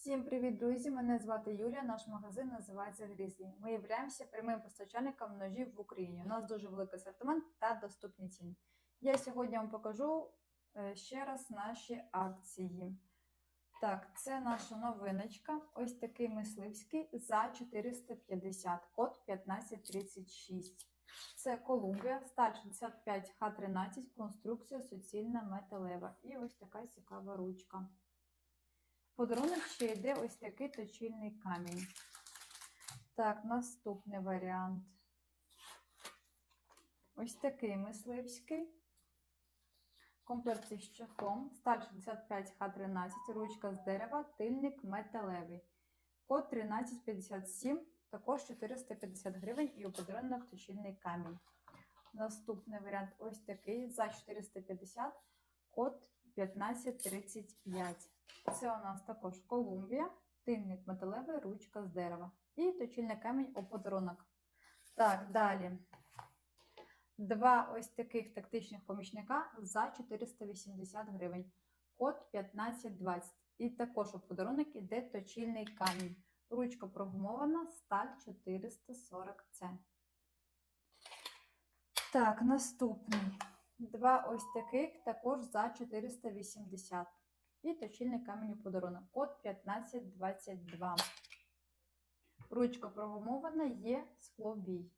Всім привіт, друзі! Мене звати Юлія. Наш магазин називається Грізлі. Ми являємося прямим постачальником ножів в Україні. У нас дуже великий асортимент та доступні ціни. Я сьогодні вам покажу е, ще раз наші акції. Так, це наша новиночка. Ось такий мисливський за 450, код 1536. Це Колумбія, сталь 65 Х13, конструкція суцільна металева. І ось така цікава ручка. Подарунок ще йде ось такий точильний камінь. Так, наступний варіант. Ось такий мисливський. Комплект з чехлом. Сталь 65 Х13, ручка з дерева, тильник металевий. Код 1357, також 450 гривень і у подарунок точильний камінь. Наступний варіант ось такий за 450, код 1535. Це у нас також Колумбія, тильник металевий, ручка з дерева. І точильний камінь у подарунок. Так, далі. Два ось таких тактичних помічника за 480 гривень. Код 1520. І також у подарунок іде точильний камінь. Ручка прогумована, сталь 440С. Так, наступний. Два ось таких також за 480. І точильний камінь у подарунок. Код 1522. Ручка прогумована, є склобій.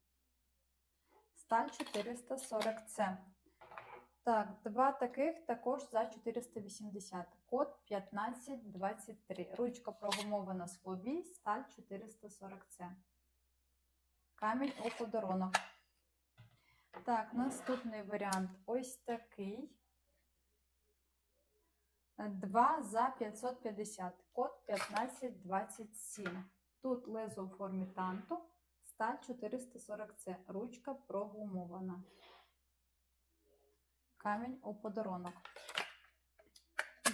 Сталь 440С. Так, два таких також за 480. Код 1523. Ручка прогумована склобій, сталь 440С. Камінь у подарунок. Так, наступний варіант ось такий. 2 за 550, код 1527. Тут лезо у формі танту, сталь 440С, ручка прогумована. Камінь у подарунок.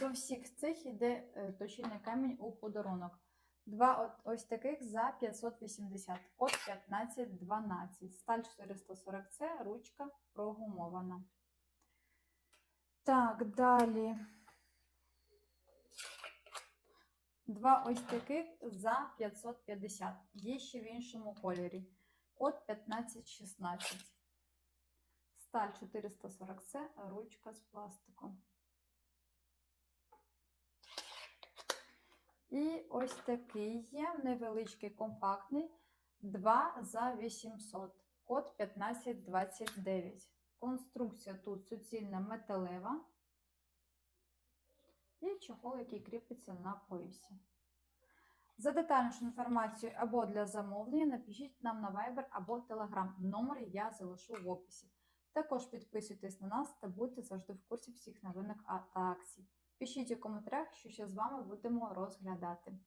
До всіх цих йде точильний камінь у подарунок. Два ось таких за 580, код 1512, сталь 440С, ручка прогумована. Так, далі. Два ось таких за 550. Є ще в іншому кольорі. Код 1516. Сталь 440С, ручка з пластику. І ось такий є невеличкий компактний 2 за 800. Код 1529. Конструкція тут суцільна металева. Чохол, який кріпиться на поясі. За детальнішу інформацію або для замовлення напишіть нам на Viber або Telegram. Номер я залишу в описі. Також підписуйтесь на нас та будьте завжди в курсі всіх новинок та акцій. Пишіть у коментарях, що ще з вами будемо розглядати.